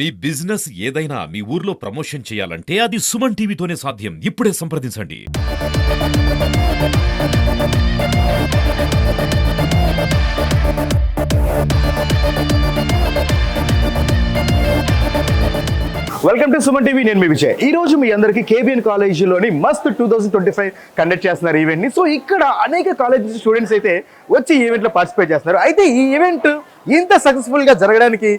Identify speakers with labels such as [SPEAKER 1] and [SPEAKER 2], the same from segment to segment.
[SPEAKER 1] మీ business ఏదైనా మీ ఊర్లో promotion చేయాలంటే అది సుమన్ టీవీతోనే సాధ్యం. ఇప్పుడే సంప్రదించండి.
[SPEAKER 2] వెల్కమ్ టు సుమన్ టీవీ నేను మీ విజయ్. ఈ రోజు మీ అందరికి KBN కాలేజీలోని Masth two thousand twenty five conduct చేస్తున్నారు ఈవెంట్ని సో ఇక్కడ అనేక కాలేజీ స్టూడెంట్స్ అయితే వచ్చి ఈవెంట్లో పార్టిసిపేట్ చేస్తున్నారు. అయితే ఈ ఈవెంట్ ఇంత సక్సెస్ఫుల్గా జరగడానికి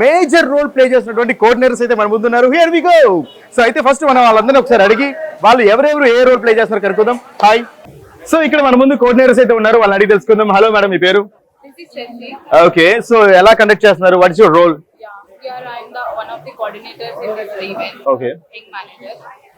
[SPEAKER 2] మేజర్ రోల్ ప్లే చేసినటువంటి కోఆర్డినేటర్స్ అయితే మన ముందున్నారు. హియర్ వి గో సో అయితే ఫస్ట్ మనం వాళ్ళందరినీ ఒకసారి అడిగి వాళ్ళు ఎవరెవరు ఏ రోల్ ప్లే చేస్తున్నారు కనుక్కుందాం. హాయ్ సో ఇక్కడ మన ముందు కోఆర్డినేటర్స్ అయితే ఉన్నారు. వాళ్ళని అడిగి తెలుసుకుందాం. హలో మేడం మీ పేరు. ఓకే సో ఎలా కండక్ట్ చేస్తున్నారు? What is your role
[SPEAKER 3] Yeah,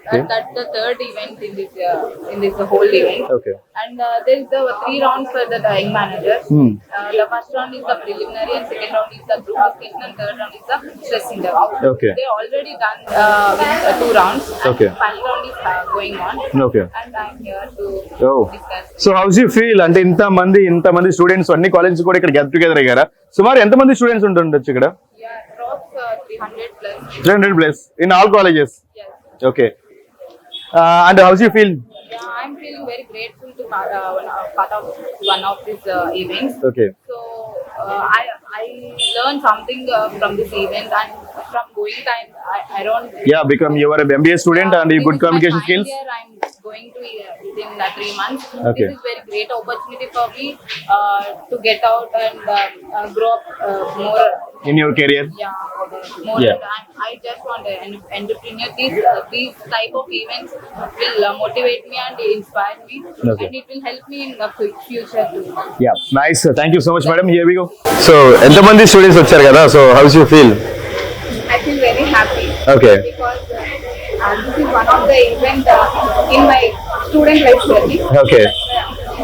[SPEAKER 3] here I am the one of the coordinators in this event.
[SPEAKER 2] Okay.
[SPEAKER 3] Ring manager. And that's the third event in this uh, in this whole event.
[SPEAKER 2] Okay
[SPEAKER 3] And uh, there is the three rounds for the ring manager.
[SPEAKER 2] Hmm.
[SPEAKER 3] Uh, the first round is the preliminary, and second round is the group discussion, and third round is the stress interview.
[SPEAKER 2] Okay.
[SPEAKER 3] They already done uh, with, uh, two rounds. And
[SPEAKER 2] Okay.
[SPEAKER 3] Final round is uh, going on.
[SPEAKER 2] Okay.
[SPEAKER 3] And I'm here to
[SPEAKER 2] Oh.
[SPEAKER 3] discuss.
[SPEAKER 2] So how's you feel అంటే ఇంత మంది ఇంత మంది students అన్ని colleges కూడా ఇక్కడ get together అయ్యారా సుమారు ఎంత మంది స్టూడెంట్స్ ఉంటుండొచ్చు ఇక్కడ
[SPEAKER 3] Yeah, drops uh, 300 plus.
[SPEAKER 2] Three hundred plus in all colleges
[SPEAKER 3] Yes.
[SPEAKER 2] Okay Uh, and how do you feel?
[SPEAKER 3] Yeah, I'm feeling very grateful to part, uh, part of one of these uh, events.
[SPEAKER 2] Okay.
[SPEAKER 3] So uh, I I learned something uh, from this event and from going time I, I don't.
[SPEAKER 2] Yeah, become you were a MBA student and you good
[SPEAKER 3] communication skills. I'm going to uh, within uh, three months.
[SPEAKER 2] Okay.
[SPEAKER 3] This is very great opportunity for me uh, to get out and uh, uh, grow up uh, more.
[SPEAKER 2] In your career
[SPEAKER 3] Yeah, more.
[SPEAKER 2] Yeah.
[SPEAKER 3] And I, I just want an entrepreneur. These uh, these type of events will uh, motivate me and inspire me,
[SPEAKER 2] Okay.
[SPEAKER 3] and it will help me in the fu- future too.
[SPEAKER 2] Yeah nice thank you so much madam here we go so ఎంత మంది students వచ్చారు కదా so how's you feel
[SPEAKER 3] I feel very happy
[SPEAKER 2] Okay.
[SPEAKER 3] because uh, this is one of the event uh, in my student life journey.
[SPEAKER 2] Okay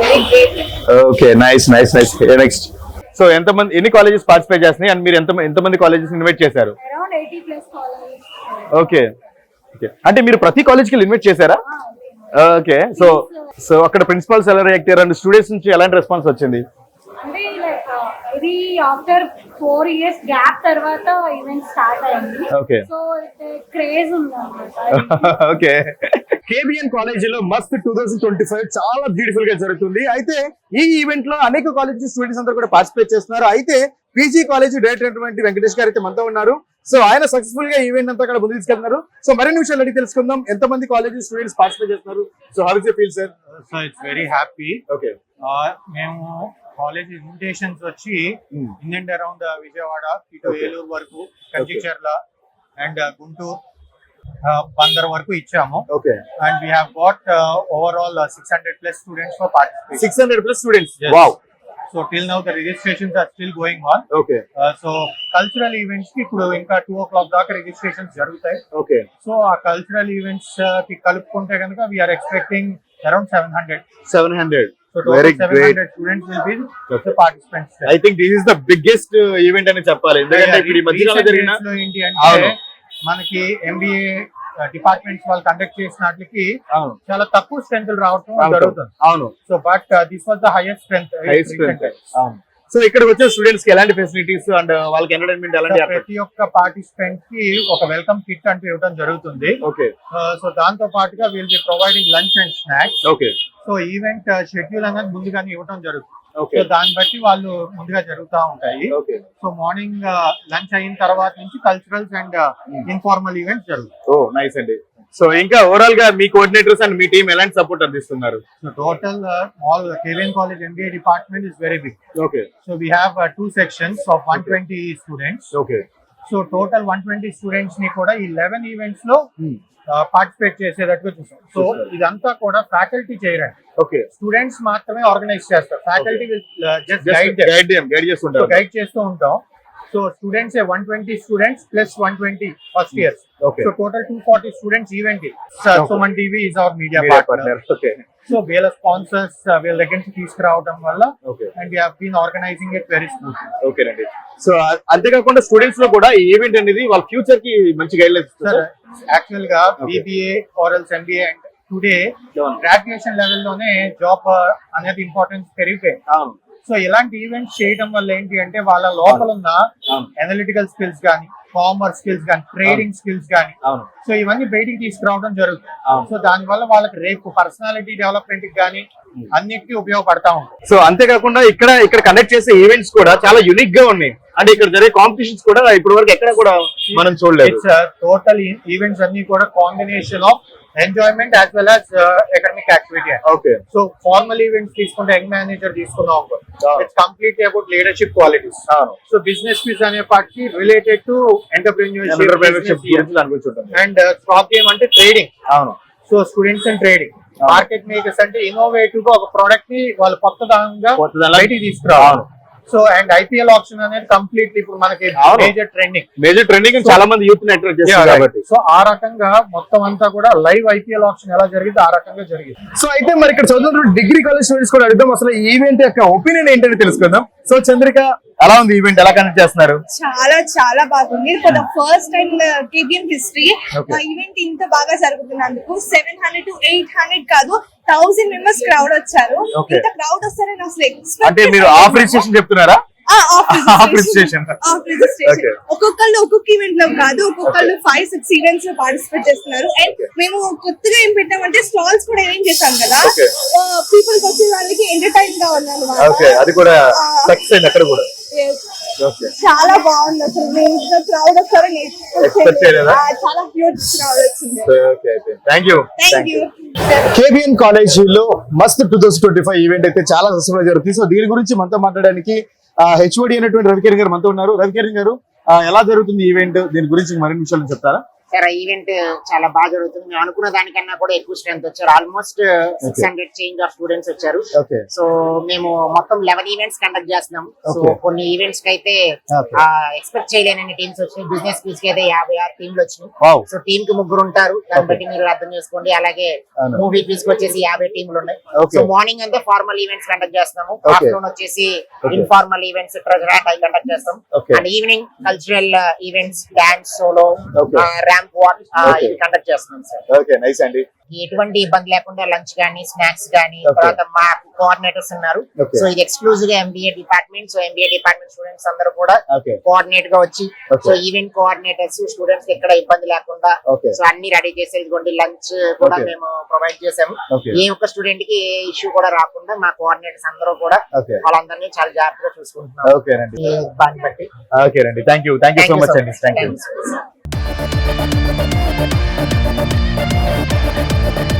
[SPEAKER 3] Very great.
[SPEAKER 2] Okay nice nice nice next so ఎంత మంది ఎన్ని colleges participate చేస్తున్నాయి? And మీరు ఎంత ఎంత మంది colleges invite చేశారు?
[SPEAKER 3] Around 80 plus colleges.
[SPEAKER 2] Okay okay అంటే మీరు ప్రతి కాలేజ్కి ఇన్వైట్ చేశారా? ఓకే సో సో అక్కడ ప్రిన్సిపల్స్ ఎలా రియాక్ట్ అయ్యారు? అండ్ స్టూడెంట్స్ నుంచి ఎలాంటి రెస్పాన్స్ వచ్చింది?
[SPEAKER 4] అంటే ఇది ఆఫ్టర్ ఫోర్ ఇయర్స్ గ్యాప్ తర్వాత ఈవెంట్ స్టార్ట్ అయింది.
[SPEAKER 2] Okay.
[SPEAKER 4] సో క్రేజ్ ఉంది అనమాట
[SPEAKER 2] ఓకే కేబిఎన్ కాలేజీలో మస్త్ టూ థౌసండ్ ట్వంటీ ఫైవ్ చాలా బ్యూటిఫుల్గా జరుగుతుంది. అయితే ఈ ఈవెంట్లో అనేక కాలేజ్ స్టూడెంట్స్ అందరూ కూడా పార్టిసిపేట్ చేస్తున్నారు. అయితే పీజీ కాలేజ్ డైరెక్టర్ అయినటువంటి వెంకటేష్ గారు అయితే మనతో ఉన్నారు. సో ఆయన సక్సెస్ఫుల్గా ఈవెంట్ అంతా కూడా ముందు తీసుకెళ్తున్నారు. సో మరిన్ని విషయాలు అడిగి తెలుసుకుందాం. ఎంత మంది కాలేజ్ స్టూడెంట్స్ పార్టిసిపేట్ చేస్తున్నారు so how is feel sir
[SPEAKER 5] so it's very happy
[SPEAKER 2] okay
[SPEAKER 5] మేము కాలేజ్ ఇన్విటేషన్స్ వచ్చి
[SPEAKER 2] Hmm.
[SPEAKER 5] In and around Vijayawada ఇటు. ఏలూరు వరకు కంచిచర్ల అండ్ గుంటూరు బందర్ వరకు ఇచ్చాము. Okay and we have got overall six hundred plus students
[SPEAKER 2] for participation six hundred
[SPEAKER 5] plus
[SPEAKER 2] students.
[SPEAKER 5] Wow so till now the registrations are still going
[SPEAKER 2] on
[SPEAKER 5] okay so cultural ఈవెంట్స్కి ఇప్పుడు ఇంకా two o'clock దాకా registrations జరుగుతాయి.
[SPEAKER 2] Okay
[SPEAKER 5] so ఆ cultural ఈవెంట్స్కి కలుపుకుంటే కనుక we are expecting around seven
[SPEAKER 2] hundred seven
[SPEAKER 5] hundred
[SPEAKER 2] very
[SPEAKER 5] total
[SPEAKER 2] great
[SPEAKER 5] 700 students will be
[SPEAKER 2] Okay.
[SPEAKER 5] the participants.
[SPEAKER 2] I think this is the biggest event అని చెప్పాలి. ఎందుకంటే ఇప్పుడు ఈ జరిగిన
[SPEAKER 5] ఏంటి. అంటే మనకి ఎంబీఏ డిపార్ట్మెంట్స్ వాళ్ళు కండక్ట్ చేసినట్లకి చాలా తక్కువ స్ట్రెంత్ రావటం
[SPEAKER 2] అవును.
[SPEAKER 5] జరుగుతుంది.
[SPEAKER 2] అవును.
[SPEAKER 5] So but this was the
[SPEAKER 2] highest strength so ఇక్కడ వచ్చే స్టూడెంట్స్కి ఎలాంటి ఫెసిలిటీస్ అండ్ వాళ్ళకి ఎంటర్టైన్మెంట్ ఎలాంటి
[SPEAKER 5] ప్రతి ఒక్క పార్టిసిపెంట్కి ఒక వెల్కమ్ కిట్ అంటూ ఇవ్వడం జరుగుతుంది.
[SPEAKER 2] ఓకే
[SPEAKER 5] సో దాంతో పాటుగా we'll be providing lunch and snacks
[SPEAKER 2] okay
[SPEAKER 5] so event schedule అనేది ముందుగానే ఇవ్వడం జరుగుతుంది. సో దాన్ని బట్టి వాళ్ళు ముందుగా జరుగుతూ ఉంటాయి. సో మార్నింగ్ లంచ్ అయిన తర్వాత నుంచి కల్చరల్స్ అండ్ ఇన్ఫార్మల్ ఈవెంట్స్ జరుగుతాయి.
[SPEAKER 2] నైస్ అండి. సో ఇంకా ఓవరాల్గా మీ కోఆర్డినేటర్స్ అండ్ మీ టీం ఎలాంటి సపోర్ట్ అందిస్తున్నారు?
[SPEAKER 5] So total all KVN college MBA department is very
[SPEAKER 2] big
[SPEAKER 5] okay so we have two sections of one twenty
[SPEAKER 2] students
[SPEAKER 5] okay so total one twenty స్టూడెంట్స్ని కూడా ఈ లెవెన్ ఈవెంట్స్లో పార్టిసిపేట్ చేసేటట్టుగా చూసాం so. ఇదంతా కూడా ఫ్యాకల్టీ చేయరండి
[SPEAKER 2] ఓకే
[SPEAKER 5] స్టూడెంట్స్ మాత్రమే organise చేస్తారు. Faculty just guide
[SPEAKER 2] guide guide
[SPEAKER 5] so
[SPEAKER 2] చేసుకుంటారు
[SPEAKER 5] గైడ్ చేస్తూ ఉంటాం. So students one twenty students plus one
[SPEAKER 2] twenty
[SPEAKER 5] first years okay so total two forty students event Suman TV
[SPEAKER 2] is
[SPEAKER 5] our
[SPEAKER 2] media partner
[SPEAKER 5] so వీళ్ళ sponsors వీళ్ళ దగ్గర నుంచి తీసుకురావడం వల్ల and in organising it very smooth
[SPEAKER 2] ఓకేనండి so అంతేకాకుండా స్టూడెంట్స్లో కూడా ఈవెంట్ అనేది వాళ్ళ ఫ్యూచర్కి మంచి గైడ్ లైన్స్
[SPEAKER 5] సార్
[SPEAKER 2] యాక్చువల్గా.
[SPEAKER 5] బీబీఏ ఆరల్స్ ఎంబీఏ అండ్ టుడే. గ్రాడ్యుయేషన్ లెవెల్లోనే జాబ్ అనేది ఇంపార్టెన్స్ పెరిగిపోయింది. సో ఇలాంటి ఈవెంట్స్ చేయడం వల్ల ఏంటి అంటే వాళ్ళ లోపల ఉన్న. అనలిటికల్ స్కిల్స్ కానీ కామర్స్ స్కిల్స్ కానీ ట్రేడింగ్ స్కిల్స్ కానీ సో ఇవన్నీ బయటికి తీసుకురావడం జరుగుతుంది. సో దాని వల్ల వాళ్ళకి రేపు పర్సనాలిటీ డెవలప్మెంట్కి కానీ అన్నిటికీ ఉపయోగపడతా ఉంటుంది.
[SPEAKER 2] సో అంతేకాకుండా ఇక్కడ ఇక్కడ కండక్ట్ చేసే ఈవెంట్స్ కూడా చాలా యునిక్గా ఉన్నాయి. అంటే ఇక్కడ జరిగే కాంపిటీషన్స్ కూడా ఇప్పటి వరకు ఎక్కడ కూడా మనం చూడలేదు.
[SPEAKER 5] ఇట్స్ టోటల్ ఈవెంట్స్ అన్ని కూడా combination of enjoyment as well as academic activity
[SPEAKER 2] okay
[SPEAKER 5] so formal events తీసుకుంటే యంగ్ మేనేజర్ తీసుకున్నాం it's completely about leadership
[SPEAKER 2] qualities
[SPEAKER 5] so business quiz అనే పార్ట్కి
[SPEAKER 2] related to entrepreneurship
[SPEAKER 5] and stock game అంటే trading
[SPEAKER 2] అవును
[SPEAKER 5] so students and trading market makers అంటే ఇన్నోవేటివ్గా ఒక ప్రోడక్ట్ని వాళ్ళు
[SPEAKER 2] కొత్తదనం-
[SPEAKER 5] బయటికి తీసుకురావాలి. సో అండ్ ఐపీఎల్ ఆప్షన్ అనేది కంప్లీట్ ఇప్పుడు మనకి. మేజర్ ట్రెండింగ్
[SPEAKER 2] మేజర్ ట్రెండింగ్ చాలా మంది యూత్ కాబట్టి.
[SPEAKER 5] సో ఆ రకంగా మొత్తం అంతా కూడా లైవ్ ఐపీఎల్ ఆప్షన్ ఎలా జరిగింది ఆ రకంగా జరిగింది.
[SPEAKER 2] సో అయితే మరి ఇక్కడ చదువుతున్న డిగ్రీ కాలేజ్ స్టూడెంట్స్ కూడా అడుగుదాం. అసలు ఈ ఈవెంట్ యొక్క ఒపీనియన్ ఏంటని తెలుసుకుందాం. సో చంద్రిక ఎలా ఉంది ఈవెంట్ ఎలా కండక్ట్ చేస్తున్నారు?
[SPEAKER 6] చాలా చాలా బాగుంది. For the first time KBM
[SPEAKER 2] history.
[SPEAKER 6] Event ఇంత బాగా జరుగుతున్నందుకు seven hundred to eight hundred కాదు. థౌసండ్ మెంబర్స్ క్రౌడ్ వచ్చారు
[SPEAKER 2] Okay.
[SPEAKER 6] ఇంత క్రౌడ్ వస్తారని అసలు expect
[SPEAKER 2] అంటే మీరు. ఆఫ్ రిజిస్ట్రేషన్ చెప్తున్నారా
[SPEAKER 6] ఆ, off
[SPEAKER 2] Off
[SPEAKER 6] registration.
[SPEAKER 2] registration.
[SPEAKER 6] Off registration.
[SPEAKER 2] Okay.
[SPEAKER 6] ఒక్కొక్కళ్ళు ఒక్కొక్క ఈవెంట్లో కాదు ఒక్కొక్కళ్ళు ఫైవ్ సిక్స్ ఈవెంట్స్లో పార్టిసిపేట్ చేస్తున్నారు అండ్ మేము కొత్తగా ఏం పెట్టామంటే స్టాల్స్ కూడా అరేంజ్ చేశాం కదా
[SPEAKER 2] Okay.
[SPEAKER 6] పీపుల్ వచ్చే వాళ్ళకి ఎంటర్టైన్గా ఉన్నాను
[SPEAKER 2] అది కూడా సక్సెస్ అయింది అక్కడ కూడా
[SPEAKER 6] చాలా బాగుంది అసలు. నేను ఇంత క్రౌడ్? ఆ, చాలా హ్యూజ్ క్రౌడ్ వచ్చింది.
[SPEAKER 2] కేబిఎన్ కాలేజ్లో Masth two thousand twenty five event అయితే చాలా సక్సెస్ఫుల్ జరుగుతుంది సో దీని గురించి మనతో మాట్లాడడానికి హెచ్ఓడి అయినటువంటి రవికిరణ్ గారు మనతో ఉన్నారు. రవికిరణ్ గారు ఎలా జరుగుతుంది ఈవెంట్ దీని గురించి మరిన్ని విషయాలు చెప్తారా?
[SPEAKER 7] సార్ ఈవెంట్ చాలా బాగా జరుగుతుంది మేము అనుకున్న దానికన్నా కూడా ఎక్కువ స్ట్రెంత్ వచ్చారు almost six hundred change of students వచ్చారు సో మేము మొత్తం లెవెన్ ఈవెంట్స్ కండక్ట్ చేస్తున్నాం సో. కొన్ని ఈవెంట్స్కి అయితే. ఎక్స్పెక్ట్ చేయలేని టీమ్స్ వచ్చినాయి బిజినెస్ స్కిల్స్కి అయితే యాభై ఆరు టీంలు వచ్చినాయి సో టీమ్కి ముగ్గురు ఉంటారు దాన్ని. బట్టి మీరు అర్థం చేసుకోండి అలాగే. మూవీ క్విజ్ వచ్చేసి యాభై టీంలు ఉన్నాయి. సో మార్నింగ్ అంతా ఫార్మల్ ఈవెంట్స్ కండక్ట్ చేస్తున్నాము. ఆఫ్టర్నూన్ వచ్చేసి. ఇన్ఫార్మల్ ఈవెంట్స్ ట్రెజర్ కండక్ట్ చేస్తాం. And evening cultural events dance solo
[SPEAKER 2] Okay.
[SPEAKER 7] Conduct చేస్తున్నాం సార్
[SPEAKER 2] ఓకే నైస్ అండి
[SPEAKER 7] ఎటువంటి ఇబ్బంది లేకుండా లంచ్ గానీ స్నాక్స్
[SPEAKER 2] Okay.
[SPEAKER 7] తర్వాత మా కోఆర్డినేటర్స్ ఉన్నారు. సో ఇది ఎక్స్క్లూజివ్గా MBA department so MBA department students అందరూ కూడా కోఆర్డినేట్గా వచ్చి. సో ఈవెంట్ కోఆర్డినేటర్స్ స్టూడెంట్స్ ఎక్కడ ఇబ్బంది లేకుండా. సో అన్ని రెడీ చేసి ఇదిగోండి లంచ్ కూడా. మేము ప్రొవైడ్ చేసాము. ఏ ఒక్క స్టూడెంట్కి ఏ ఇష్యూ కూడా రాకుండా మా కోఆర్డినేటర్స్ అందరూ కూడా. వాళ్ళందరినీ చాలా జాగ్రత్తగా చూసుకుంటున్నారు
[SPEAKER 2] ఓకేనండి
[SPEAKER 7] దాన్ని బట్టి.
[SPEAKER 2] ఓకేనండి thank you thank you so much అండి థ్యాంక్ యూ
[SPEAKER 7] Thank you.